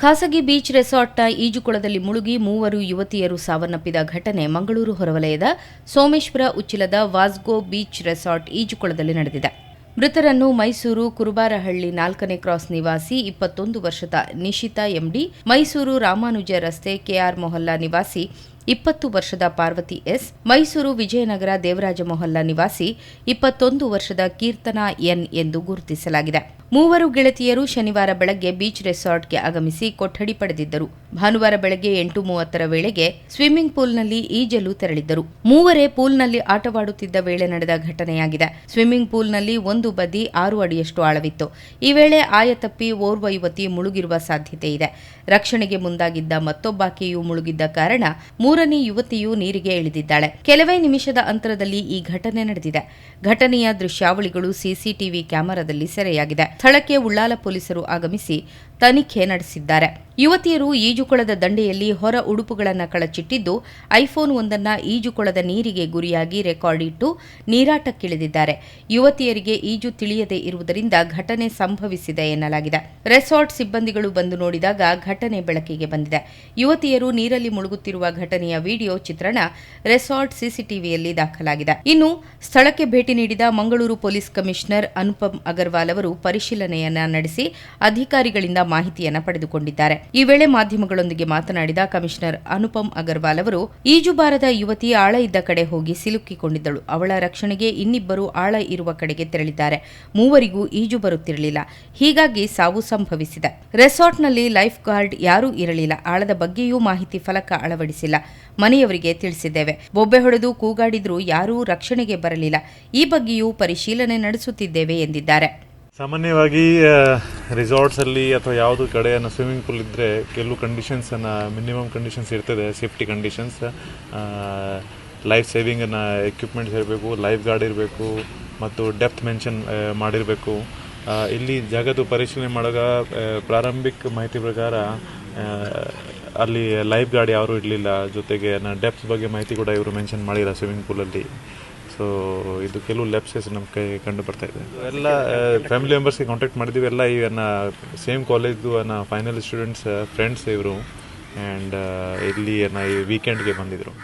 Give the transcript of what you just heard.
ಖಾಸಗಿ ಬೀಚ್ ರೆಸಾರ್ಟ್ನ ಈಜುಕೊಳದಲ್ಲಿ ಮುಳುಗಿ ಮೂವರು ಯುವತಿಯರು ಸಾವನ್ನಪ್ಪಿದ ಘಟನೆ ಮಂಗಳೂರು ಹೊರವಲಯದ ಸೋಮೇಶ್ವರ ಉಚ್ಚಿಲದ ವಾಸ್ಗೋ ಬೀಚ್ ರೆಸಾರ್ಟ್ ಈಜುಕೊಳದಲ್ಲಿ ನಡೆದಿದೆ. ಮೃತರನ್ನು ಮೈಸೂರು ಕುರುಬಾರಹಳ್ಳಿ ನಾಲ್ಕನೇ ಕ್ರಾಸ್ ನಿವಾಸಿ, ಇಪ್ಪತ್ತೊಂದು ವರ್ಷದ ನಿಶಿತಾ ಎಂಡಿ, ಮೈಸೂರು ರಾಮಾನುಜ ರಸ್ತೆ ಕೆಆರ್ ಮೊಹಲ್ಲಾ ನಿವಾಸಿ, ಇಪ್ಪತ್ತು ವರ್ಷದ ಪಾರ್ವತಿ ಎಸ್, ಮೈಸೂರು ವಿಜಯನಗರ ದೇವರಾಜ ಮೊಹಲ್ಲಾ ನಿವಾಸಿ, ಇಪ್ಪತ್ತೊಂದು ವರ್ಷದ ಕೀರ್ತನಾ ಎನ್ ಎಂದು ಗುರುತಿಸಲಾಗಿದೆ. ಮೂವರು ಗೆಳತಿಯರು ಶನಿವಾರ ಬೆಳಗ್ಗೆ ಬೀಚ್ ರೆಸಾರ್ಟ್ಗೆ ಆಗಮಿಸಿ ಕೊಠಡಿ ಪಡೆದಿದ್ದರು. ಭಾನುವಾರ ಬೆಳಗ್ಗೆ ಎಂಟು ಮೂವತ್ತರ ವೇಳೆಗೆ ಸ್ವಿಮ್ಮಿಂಗ್ ಪೂಲ್ನಲ್ಲಿ ಈಜಲು ತೆರಳಿದ್ದರು. ಮೂವರೇ ಪೂಲ್ನಲ್ಲಿ ಆಟವಾಡುತ್ತಿದ್ದ ವೇಳೆ ನಡೆದ ಘಟನೆಯಾಗಿದೆ. ಸ್ವಿಮ್ಮಿಂಗ್ ಪೂಲ್ನಲ್ಲಿ ಒಂದು ಬದಿ ಆರು ಅಡಿಯಷ್ಟು ಆಳವಿತ್ತು. ಈ ವೇಳೆ ಆಯ ತಪ್ಪಿ ಓರ್ವ ಯುವತಿ ಮುಳುಗಿರುವ ಸಾಧ್ಯತೆ ಇದೆ. ರಕ್ಷಣೆಗೆ ಮುಂದಾಗಿದ್ದ ಮತ್ತೊಬ್ಬಾಕೆಯೂ ಮುಳುಗಿದ್ದ ಕಾರಣ ಮೂರನೇ ಯುವತಿಯು ನೀರಿಗೆ ಇಳಿದಿದ್ದಾಳೆ. ಕೆಲವೇ ನಿಮಿಷದ ಅಂತರದಲ್ಲಿ ಈ ಘಟನೆ ನಡೆದಿದೆ. ಘಟನೆಯ ದೃಶ್ಯಾವಳಿಗಳು ಸಿಸಿಟಿವಿ ಕ್ಯಾಮೆರಾದಲ್ಲಿ ಸೆರೆಯಾಗಿದೆ. ಸ್ಥಳಕ್ಕೆ ಉಳ್ಳಾಲ ಪೊಲೀಸರು ಆಗಮಿಸಿ ತನಿಖೆ ನಡೆಸಿದ್ದಾರೆ. ಯುವತಿಯರು ಈಜುಕೊಳದ ದಂಡೆಯಲ್ಲಿ ಹೊರ ಉಡುಪುಗಳನ್ನು ಕಳಚಿಟ್ಟಿದ್ದು, ಐಫೋನ್ ಒಂದನ್ನು ಈಜುಕೊಳದ ನೀರಿಗೆ ಗುರಿಯಾಗಿ ರೆಕಾರ್ಡ್ ಇಟ್ಟು ನೀರಾಟಕ್ಕಿಳಿದಿದ್ದಾರೆ. ಯುವತಿಯರಿಗೆ ಈಜು ತಿಳಿಯದೇ ಇರುವುದರಿಂದ ಘಟನೆ ಸಂಭವಿಸಿದೆ ಎನ್ನಲಾಗಿದೆ. ರೆಸಾರ್ಟ್ ಸಿಬ್ಬಂದಿಗಳು ಬಂದು ನೋಡಿದಾಗ ಘಟನೆ ಬೆಳಕಿಗೆ ಬಂದಿದೆ. ಯುವತಿಯರು ನೀರಲ್ಲಿ ಮುಳುಗುತ್ತಿರುವ ಘಟನೆಯ ವಿಡಿಯೋ ಚಿತ್ರಣ ರೆಸಾರ್ಟ್ ಸಿಸಿಟಿವಿಯಲ್ಲಿ ದಾಖಲಾಗಿದೆ. ಇನ್ನು ಸ್ಥಳಕ್ಕೆ ಭೇಟಿ ನೀಡಿದ ಮಂಗಳೂರು ಪೊಲೀಸ್ ಕಮಿಷನರ್ ಅನುಪಮ್ ಅಗರ್ವಾಲ್ ಅವರು ಪರಿಶೀಲನೆಯನ್ನ ನಡೆಸಿ ಅಧಿಕಾರಿಗಳಿಂದ ಮಾಹಿತಿಯನ್ನು ಪಡೆದುಕೊಂಡಿದ್ದಾರೆ. ಈ ವೇಳೆ ಮಾಧ್ಯಮಗಳೊಂದಿಗೆ ಮಾತನಾಡಿದ ಕಮಿಷನರ್ ಅನುಪಮ್ ಅಗರ್ವಾಲ್ ಅವರು, ಈಜುಬಾರದ ಯುವತಿ ಆಳ ಇದ್ದ ಕಡೆ ಹೋಗಿ ಸಿಲುಕಿಕೊಂಡಿದ್ದಳು. ಅವಳ ರಕ್ಷಣೆಗೆ ಇನ್ನಿಬ್ಬರು ಆಳ ಇರುವ ಕಡೆಗೆ ತೆರಳಿದ್ದಾರೆ. ಮೂವರಿಗೂ ಈಜು ಬರುತ್ತಿರಲಿಲ್ಲ. ಹೀಗಾಗಿ ಸಾವು ಸಂಭವಿಸಿದೆ. ರೆಸಾರ್ಟ್ನಲ್ಲಿ ಲೈಫ್ ಗಾರ್ಡ್ ಯಾರೂ ಇರಲಿಲ್ಲ. ಆಳದ ಬಗ್ಗೆಯೂ ಮಾಹಿತಿ ಫಲಕ ಅಳವಡಿಸಿಲ್ಲ. ಮನೆಯವರಿಗೆ ತಿಳಿಸಿದ್ದೇವೆ. ಬೊಬ್ಬೆ ಹೊಡೆದು ಕೂಗಾಡಿದ್ರೂ ಯಾರೂ ರಕ್ಷಣೆಗೆ ಬರಲಿಲ್ಲ. ಈ ಬಗ್ಗೆಯೂ ಪರಿಶೀಲನೆ ನಡೆಸುತ್ತಿದ್ದೇವೆ ಎಂದಿದ್ದಾರೆ. ಸಾಮಾನ್ಯವಾಗಿ ರಿಸಾರ್ಟ್ಸಲ್ಲಿ ಅಥವಾ ಯಾವುದು ಕಡೆಯನ್ನು ಸ್ವಿಮ್ಮಿಂಗ್ ಪೂಲ್ ಇದ್ದರೆ ಕೆಲವು ಕಂಡೀಷನ್ಸನ್ನು ಮಿನಿಮಮ್ ಕಂಡೀಷನ್ಸ್ ಇರ್ತದೆ ಸೇಫ್ಟಿ ಕಂಡೀಷನ್ಸ್ ಲೈಫ್ ಸೇವಿಂಗನ್ನು ಎಕ್ವಿಪ್ಮೆಂಟ್ಸ್ ಇರಬೇಕು ಲೈಫ್ ಗಾರ್ಡ್ ಇರಬೇಕು, ಮತ್ತು ಡೆಪ್ತ್ ಮೆನ್ಷನ್ ಮಾಡಿರಬೇಕು. ಇಲ್ಲಿ ಜಾಗದ ಪರಿಶೀಲನೆ ಮಾಡುವಾಗ ಪ್ರಾರಂಭಿಕ ಮಾಹಿತಿ ಪ್ರಕಾರ ಅಲ್ಲಿ ಲೈಫ್ ಗಾರ್ಡ್ ಯಾರೂ ಇರಲಿಲ್ಲ. ಜೊತೆಗೆ ಡೆಪ್ತ್ ಬಗ್ಗೆ ಮಾಹಿತಿ ಕೂಡ ಇವರು ಮೆನ್ಷನ್ ಮಾಡಿಲ್ಲ ಸ್ವಿಮ್ಮಿಂಗ್ ಪೂಲಲ್ಲಿ ಸೊ ಇದು ಕೆಲವು ಲೆಪ್ಸಸ್ ನಮ್ಮ ಕೈ ಕಂಡು ಬರ್ತಾ ಇದೆ. ಎಲ್ಲ ಫ್ಯಾಮಿಲಿ ಮೆಂಬರ್ಸ್ಗೆ ಕಾಂಟ್ಯಾಕ್ಟ್ ಮಾಡಿದ್ದೀವಿ. ಎಲ್ಲ ಇವನ್ನ ಸೇಮ್ ಕಾಲೇಜ್ದು ಅನ್ನ ಫೈನಲ್ ಸ್ಟೂಡೆಂಟ್ಸ್ ಫ್ರೆಂಡ್ಸ್ ಇವರು. ಆ್ಯಂಡ್ ಇಲ್ಲಿ ಈ ವೀಕೆಂಡ್ಗೆ ಬಂದಿದ್ದರು